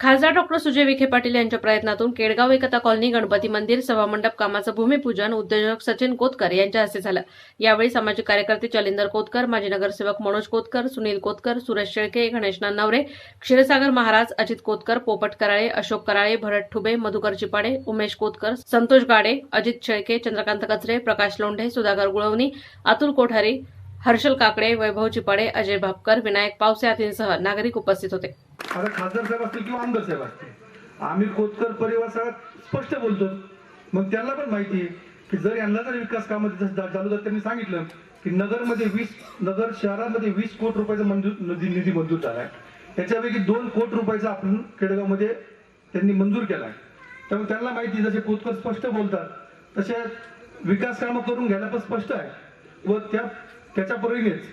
खासदार डॉक्टर सुजय विखे पाटील यांच्या प्रयत्नातून केडगाव एकता कॉलनी गणपती मंदिर सभामंडप कामाचं भूमिपूजन उद्योजक सचिन कोतकर यांच्या हस्ते झालं. यावेळी सामाजिक कार्यकर्ते चलिंदर कोतकर माजी नगरसेवक मनोज कोतकर सुनील कोतकर सुरेश शेळके गणेशना नवरे क्षीरसागर महाराज अजित कोतकर पोपट कराळे अशोक कराळे भरत ठुबे मधुकर चिपाडे उमेश कोतकर संतोष गाडे अजित शेळके चंद्रकांत कचरे प्रकाश लोंढे सुधाकर गुळवणी अतुल कोठारी हर्षल काकडे वैभव चिपाडे अजय भापकर विनायक पावसे आदींसह नागरिक उपस्थित होते. आता खासदार साहेब असतील किंवा आमदार साहेब असतील. आम्ही कोतकर परिवार सगळ्यात स्पष्ट बोलतो. मग त्यांना पण माहिती आहे की जर यांना जर विकास कामाचे जसं जा- चालू तर त्यांनी सांगितलं की नगरमध्ये वीस नगर शहरामध्ये वीस कोटी रुपयाचा मंजूर निधी निधी मंजूर आहे त्याच्यापैकी दोन कोटी रुपयाचा आपण खेडेगावमध्ये त्यांनी मंजूर केला आहे त्यामुळे त्यांना माहिती जसे खोतकर स्पष्ट बोलतात तसे विकास कामं करून घ्यायला पण स्पष्ट आहे. व त्या त्याच्या परीनेच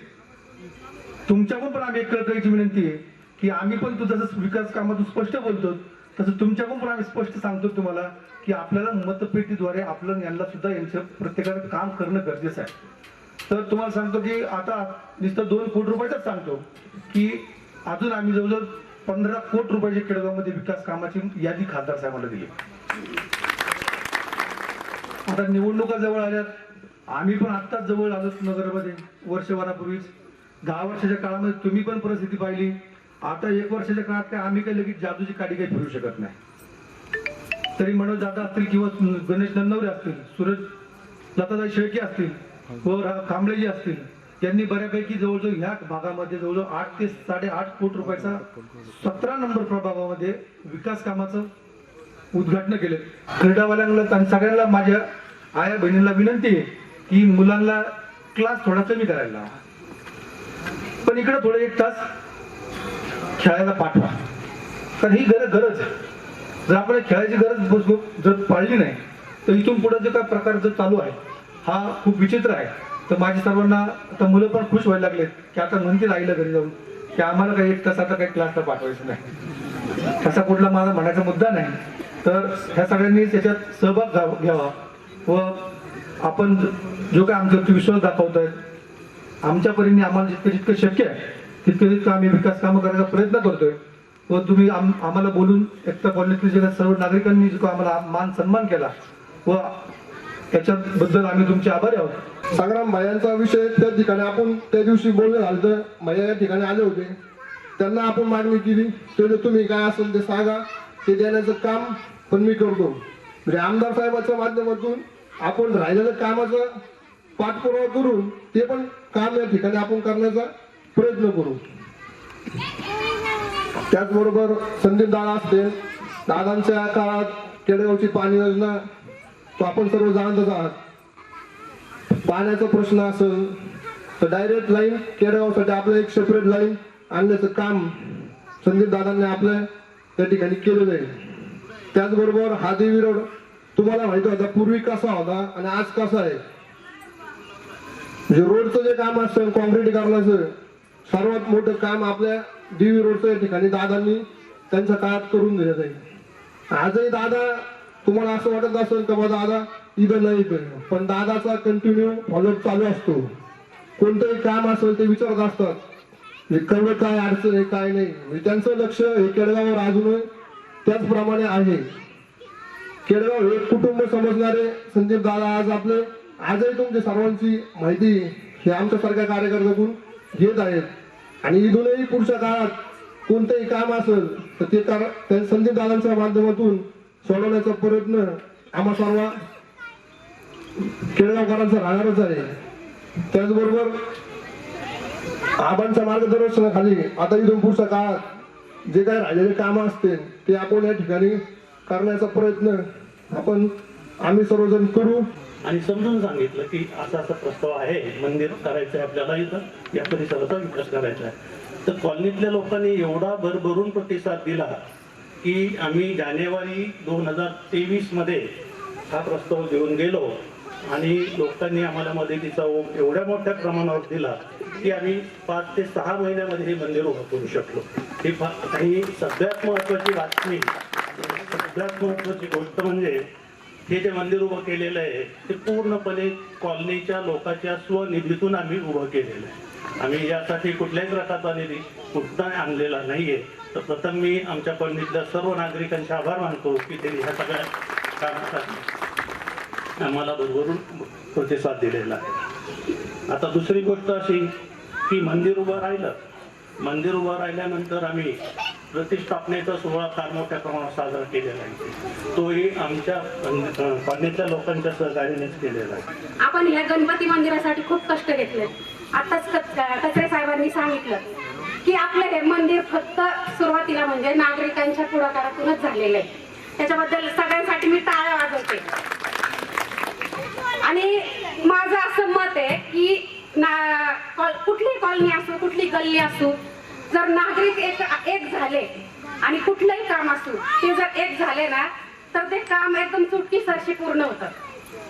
तुमच्याकडून पण आम्ही एक कळकळीची विनंती आहे की आम्ही पण तू जसं विकास कामातून स्पष्ट बोलतो तसं तुमच्याकडून पण आम्ही स्पष्ट सांगतो तुम्हाला की आपल्याला मतपेटीद्वारे आपलं यांना सुद्धा यांचं प्रत्येकाने काम करणं गरजेचं आहे. तर तुम्हाला सांगतो की आता नुसतं दोन कोटी रुपयाचाच सांगतो की अजून आम्ही जवळजवळ पंधरा कोटी रुपयाचे केडगावमध्ये विकास कामाची यादी खासदार साहेबांना दिली. आता निवडणुका जवळ आल्यात आम्ही पण आत्ताच जवळ आलो नगरमध्ये वर्षभरापूर्वीच. दहा वर्षाच्या काळामध्ये तुम्ही पण परिस्थिती पाहिली. आता एक वर्षाच्या काळात काय आम्ही काही लगेच जादूची काडी काही फिरू शकत नाही. तरी मनोज दादा असतील किंवा गणेश नंदवरे असतील सूरज लतादाई शेळके असतील व कांबळेजी असतील त्यांनी बऱ्यापैकी जवळजवळ ह्या भागामध्ये जवळजवळ आठ ते साडेआठ कोटी रुपयाचा सतरा नंबर प्रभागामध्ये विकास कामाचं उद्घाटन केलं. क्रीडावाल्यांना आणि सगळ्यांना माझ्या आया बहिणींना विनंती आहे की मुलांना क्लास थोडा कमी करायला पण इकडे थोडं एक तास खेळायला पाठवा. कारण ही गरज गरज आहे. जर आपण खेळायची गरज जर पाळली नाही तर इथून पुढे जे काय प्रकार जर चालू आहे हा खूप विचित्र आहे. तर माझ्या सर्वांना आता मुलं पण खुश व्हायला लागलेत की आता म्हणतील आईला घरी जाऊन की आम्हाला काही एक तासाचा काही क्लासला पाठवायचं नाही. तसा कुठला माझा म्हणायचा मुद्दा नाही. तर ह्या सगळ्यांनी त्याच्यात सहभाग घ्यावा- घ्यावा व आपण जो काय आमच्यावरती विश्वास दाखवतायत आमच्या परीने आम्हाला जितकं जितकं शक्य आहे तितकं आम्ही विकास कामं करायचा प्रयत्न करतोय. व तुम्ही आम- आम्हाला बोलून एकटा कॉलनीतील जगात सर्व नागरिकांनी जो आम्हाला मान सन्मान केला व त्याच्याबद्दल आम्ही तुमचे आभारी आहोत. संग्राम भायांचा विषय त्या ठिकाणी आपण त्या दिवशी बोलणं झालं तर भैया या ठिकाणी आले होते. त्यांना आपण मागणी केली. त्याने तुम्ही काय असेल ते सांगा. ते देण्याचं काम पण मी करतो. म्हणजे आमदार साहेबाच्या माध्यमातून आपण राहिलेलं कामाचं पाठपुरावा करून ते पण काम या ठिकाणी आपण करण्याचा प्रयत्न करू. त्याचबरोबर संदीप दादा असते दादांच्या काळात केडगावची पाणी योजना तो आपण सर्व जाणतच आहात. पाण्याचा प्रश्न असेल तर डायरेक्ट लाईन केडगावसाठी आपलं एक सेपरेट लाईन आणण्याचं काम संदीप दादांनी आपल्या त्या ठिकाणी केलेलं आहे. त्याचबरोबर हा देवी रोड तुम्हाला माहिती होता पूर्वी कसा होता आणि आज कसा आहे? म्हणजे रोडचं जे काम असतं कॉन्क्रीटीकरणाचं सर्वात मोठं काम आपल्या देवी रोडचं या ठिकाणी दादांनी त्यांच्या काळात करून दिलं जाईल आजही दादा तुम्हाला असं वाटत असेल का बा दादा इथं नाही इथं पण दादाचा कंटिन्यू फॉलोअप चालू असतो. कोणतंही काम असेल ते विचारत असतात. म्हणजे काय अडचण आहे काय नाही. म्हणजे त्यांचं लक्ष हे केडगावर अजूनही त्याचप्रमाणे आहे. केडगाव हे कुटुंब समजणारे संदीप दादा आज आपले. आजही तुमच्या सर्वांची माहिती हे आमच्यासारख्या कार्यकर्त्याकडून घेत आहेत. आणि इथूनही पुढच्या काळात कोणतंही काम असेल तर ते कर- त्या संदीप दादांच्या माध्यमातून सोडवण्याचा प्रयत्न आम्हा सर्व केळगावकरांचा राहणारच आहे. त्याचबरोबर आबांच्या मार्गदर्शनाखाली आता इथून पुढच्या काळात जे काही राहिलेले कामं असतील ते आपण या ठिकाणी करण्याचा प्रयत्न आपण आम्ही सर्वजण करू. आणि समजून सांगितलं की असा असा प्रस्ताव आहे मंदिर करायचं आहे आपल्याला इथं या परिसराचा विकास करायचा आहे तर कॉलनीतल्या लोकांनी एवढा भरभरून प्रतिसाद दिला की आम्ही जानेवारी दोन हजार तेवीसमध्ये हा प्रस्ताव घेऊन गेलो आणि लोकांनी आम्हाला मदतीचा ओघ एवढ्या मोठ्या प्रमाणावर दिला की आम्ही पाच ते सहा महिन्यामध्ये हे मंदिर उभं करू शकलो. ही फा- आणि सगळ्यात महत्वाची बातमी सगळ्यात महत्वाची गोष्ट म्हणजे हे जे मंदिर उभं केलेलं आहे ते पूर्णपणे कॉलनीच्या लोकांच्या स्वनिधीतून आम्ही उभं केलेलं आहे. आम्ही यासाठी कुठल्याही प्रकारचा निधी कुठला आणलेला नाहीये. तर प्रथम मी आमच्या कॉलनीतल्या सर्व नागरिकांचे आभार मानतो की त्यांनी ह्या सगळ्या कामासाठी आम्हाला भरभरून प्रतिसाद दिलेला आहे. आता दुसरी गोष्ट अशी की मंदिर उभं राहिलं. मंदिर उभं राहिल्यानंतर आम्ही प्रतिष्ठापनेचा सोहळा फार मोठ्या प्रमाणात साजरा केलेला आहे. तोही आमच्या कॉलनीतल्या लोकांच्या सहकार्यानेच केलेला आहे. आपण ह्या गणपती मंदिरासाठी खूप कष्ट घेतले. आताच कचरे साहेबांनी सांगितलं की आपलं हे मंदिर फक्त सुरुवातीला म्हणजे नागरिकांच्या पुढाकारातूनच झालेलं आहे. त्याच्याबद्दल सगळ्यांसाठी मी टाळ्या वाजवते. आणि माझं असं मत आहे की ना कॉल- कॉलनी असो कुठली गल्ली असो जर नागरिक एक एक झाले आणि कुठलंही काम असू ते जर एक झाले ना तर ते काम एकदम चुटकीसरशी पूर्ण होतं.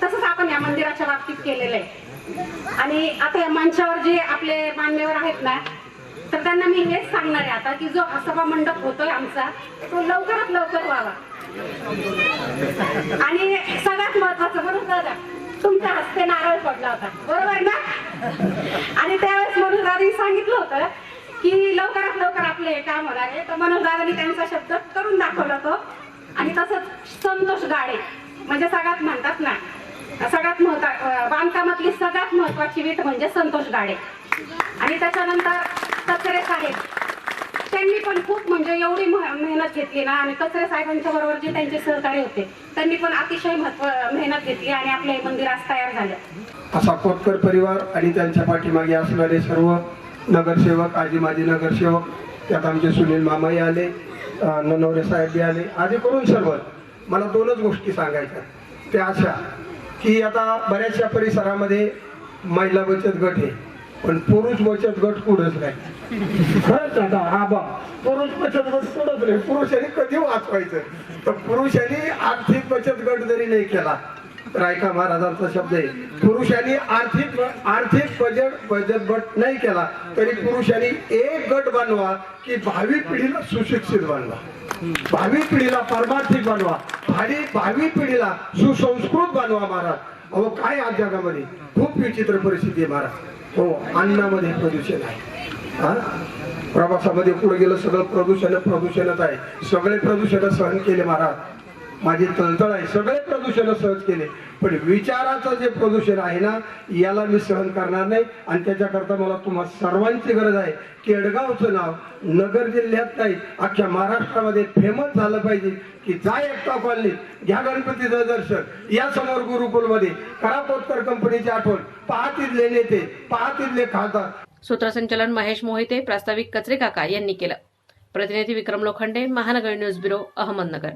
तसंच आपण या मंदिराच्या बाबतीत केलेलं आहे. आणि आता या मंचावर जे आपले मान्यवर आहेत ना तर त्यांना मी हेच सांगणार आहे आता की जो हा सभा मंडप होतोय आमचा तो लवकरात लवकर व्हावा. आणि सगळ्यात महत्वाचं म्हणून दादा तुमच्या हस्ते नारळ पडला होता. बरोबर ना? आणि त्यावेळेस म्हणून दादांनी सांगितलं होतं की लवकरात लवकर आपले हे काम होणार आहे. तर मनोजदादांनी त्यांचा शब्द करून दाखवला तो. आणि तसंच संतोष गाडे म्हणजे सगळ्यात म्हणतात ना सगळ्यात महत्वा बांधकामातली सगळ्यात महत्वाची वीट म्हणजे संतोष गाडे. आणि त्याच्यानंतर कचरे साहेब त्यांनी पण खूप म्हणजे एवढी मेहनत घेतली ना. आणि कचरे साहेबांच्या बरोबर जे त्यांचे सहकारी होते त्यांनी पण अतिशय महत्त्व मेहनत घेतली आणि आपल्या हे मंदिर आज तयार झालं. असा कोतकर परिवार आणि त्यांच्या पाठीमागे असणारे सर्व नगरसेवक आजी माजी नगरसेवक त्यात आमचे सुनील मामाही आले ननवरे साहेबही आले आधी करून सर्व. मला दोनच गोष्टी सांगायच्या त्या अशा की आता बऱ्याचशा परिसरामध्ये महिला बचत गट आहे पण पुरुष बचत गट कुठंच नाही. खरंच आता हा बा पुरुष बचत गट कुठंच नाही. पुरुषांनी कधी वाचवायचं? तर पुरुषांनी आर्थिक बचत गट जरी नाही केला रायका महाराजांचा शब्द आहे. पुरुषांनी आर्थिक आर्थिक बजेट बजेट बट नाही केला तरी पुरुषांनी एक गट बनवा की भावी पिढीला सुशिक्षित बनवा. भावी पिढीला परमार्थिक बनवा. भावी भावी पिढीला सुसंस्कृत बनवा महाराज. अहो काय आज जगामध्ये? खूप विचित्र परिस्थिती आहे महाराज. हो अन्नामध्ये प्रदूषण आहे. हा? प्रवासामध्ये पुढे गेलं सगळं प्रदूषण प्रदूषणच आहे. सगळे प्रदूषण सहन केले महाराज. माझी तळतळ आहे. सगळे प्रदूषण सहज केले. पण विचाराचं जे प्रदूषण आहे ना याला मी सहन करणार नाही. आणि त्याच्याकरता मला तुम्हा सर्वांची गरज आहे. केडगावचं नाव नगर जिल्ह्यात नाही अख्ख्या महाराष्ट्रामध्ये फेमस झालं पाहिजे की जा एकटा कॉलनी घ्या गणपतीचं दर्शन. या समोर गुरुकुलमध्ये करा पोतकर कंपनीची आठवण. पहा तिथले नेते पहा तिथले खासदार. सूत्रसंचालन महेश मोहिते प्रास्ताविक कचरे काका यांनी केलं. प्रतिनिधी विक्रम लोखंडे महानगर न्यूज ब्युरो अहमदनगर.